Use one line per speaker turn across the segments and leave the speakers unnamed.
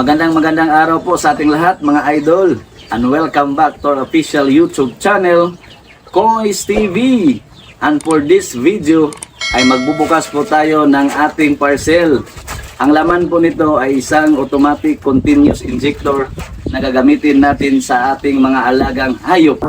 Magandang magandang araw po sa ating lahat mga idol and welcome back to our official YouTube channel Kois TV and for this video ay magbubukas po tayo ng ating parcel. Ang laman po nito ay isang automatic continuous injector na gagamitin natin sa ating mga alagang hayop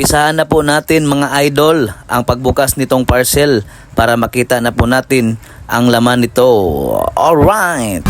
Umpisahan na po natin mga idol ang pagbukas nitong parcel para makita na po natin ang laman nito. Alright!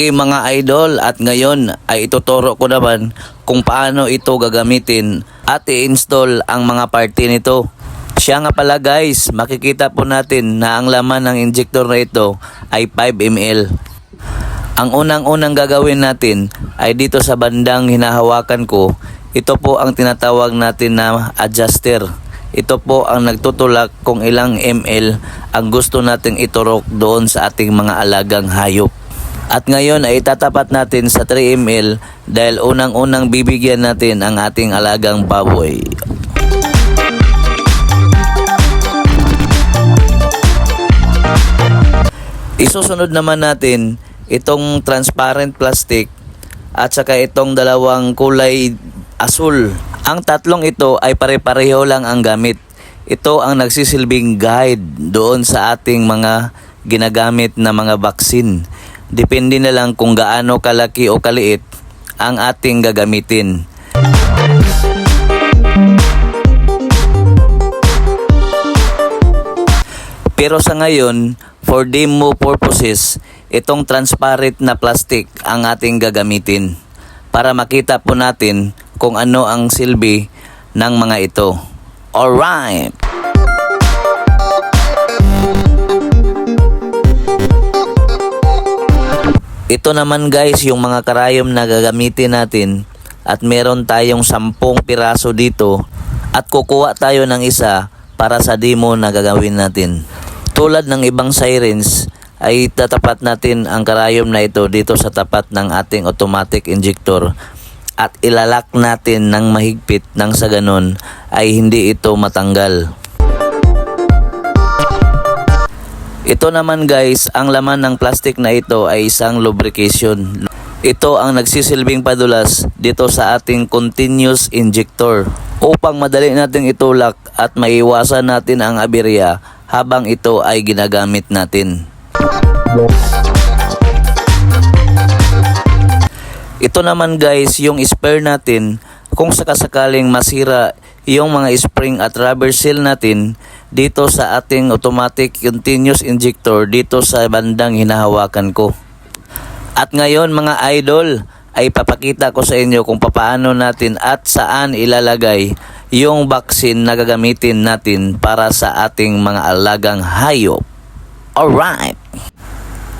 Okay mga idol at ngayon ay ituturo ko naman kung paano ito gagamitin at i-install ang mga party nito. Siya nga pala guys, makikita po natin na ang laman ng injector na ito ay 5 ml. Ang unang-unang gagawin natin ay dito sa bandang hinahawakan ko, ito po ang tinatawag natin na adjuster. Ito po ang nagtutulak kung ilang ml ang gusto nating iturok doon sa ating mga alagang hayop. At ngayon ay itatapat natin sa 3 ml dahil unang-unang bibigyan natin ang ating alagang baboy. Isusunod naman natin itong transparent plastic at saka itong dalawang kulay asul. Ang tatlong ito ay pare-pareho lang ang gamit. Ito ang nagsisilbing guide doon sa ating mga ginagamit na mga baksin. Depende na lang kung gaano kalaki o kaliit ang ating gagamitin. Pero sa ngayon, for demo purposes, itong transparent na plastic ang ating gagamitin para makita po natin kung ano ang silbi ng mga ito. Alright! Ito naman guys yung mga karayom na gagamitin natin at meron tayong sampung piraso dito at kukuha tayo ng isa para sa demo na gagawin natin. Tulad ng ibang sirens ay tatapat natin ang karayom na ito dito sa tapat ng ating automatic injector at ilalak natin ng mahigpit nang sa ganun ay hindi ito matanggal. Ito naman guys, ang laman ng plastic na ito ay isang lubrication. Ito ang nagsisilbing padulas dito sa ating continuous injector upang madali nating itulak at maiwasan natin ang aberya habang ito ay ginagamit natin. Ito naman guys, yung spare natin, kung sakasakaling masira yung mga spring at rubber seal natin dito sa ating automatic continuous injector dito sa bandang hinahawakan ko. At ngayon mga idol, ay papakita ko sa inyo kung papaano natin at saan ilalagay yung vaccine na gagamitin natin para sa ating mga alagang hayop. Alright!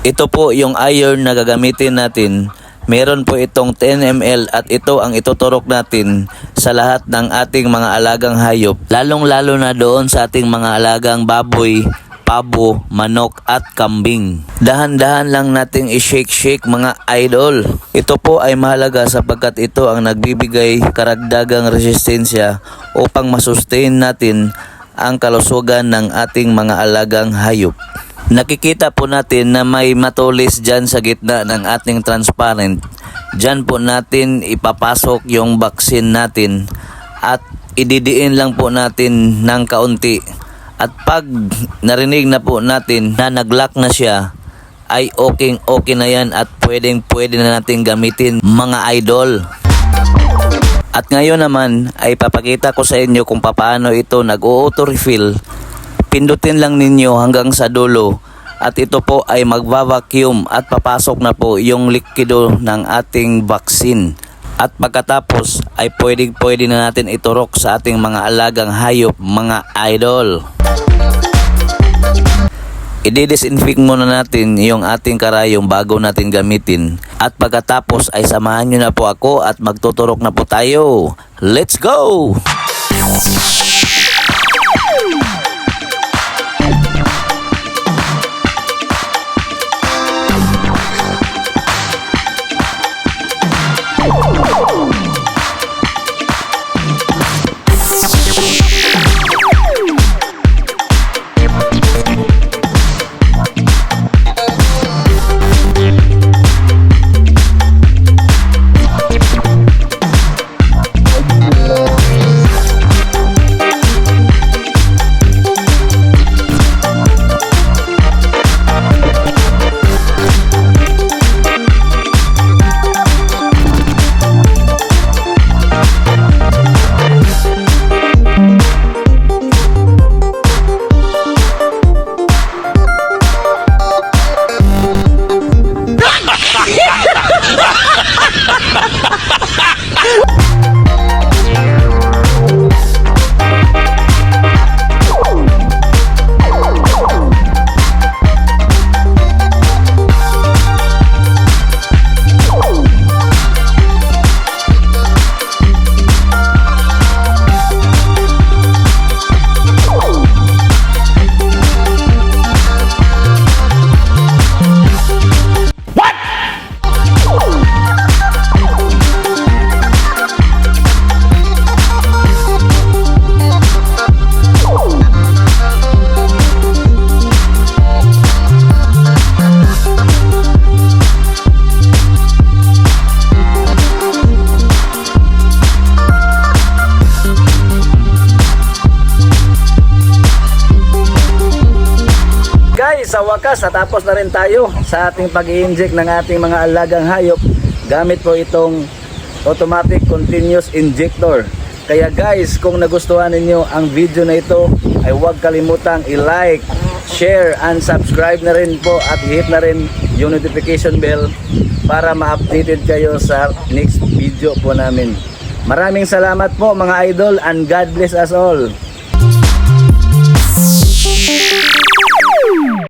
Ito po yung iron na gagamitin natin. Meron po itong 10 ml at ito ang ituturok natin sa lahat ng ating mga alagang hayop. Lalong lalo na doon sa ating mga alagang baboy, pabo, manok at kambing. Dahan-dahan lang nating i-shake-shake mga idol. Ito po ay mahalaga sapagkat ito ang nagbibigay karagdagang resistensya upang masustain natin ang kalusugan ng ating mga alagang hayop. Nakikita po natin na may matulis dyan sa gitna ng ating transparent. Dyan po natin ipapasok yung vaccine natin at ididiin lang po natin ng kaunti. At pag narinig na po natin na naglock na siya, ay okay okay na yan at pwedeng pwede na natin gamitin mga idol. At ngayon naman ay papakita ko sa inyo kung paano ito nag-auto refill. Pindutin lang ninyo hanggang sa dulo at ito po ay magva-vacuum at papasok na po yung likido ng ating vaccine. At pagkatapos ay pwede pwede na natin iturok sa ating mga alagang hayop mga idol. I-disinfect muna natin yung ating karayong bago natin gamitin. At pagkatapos ay samahan nyo na po ako at magtuturok na po tayo. Let's go! Wakas, natapos na rin tayo sa ating pag inject ng ating mga alagang hayop gamit po itong automatic continuous injector. Kaya guys, kung nagustuhan ninyo ang video na ito, ay huwag kalimutang i-like, share, and subscribe na rin po at hit na rin yung notification bell para ma-updated kayo sa next video po namin. Maraming salamat po mga idol and God bless us all.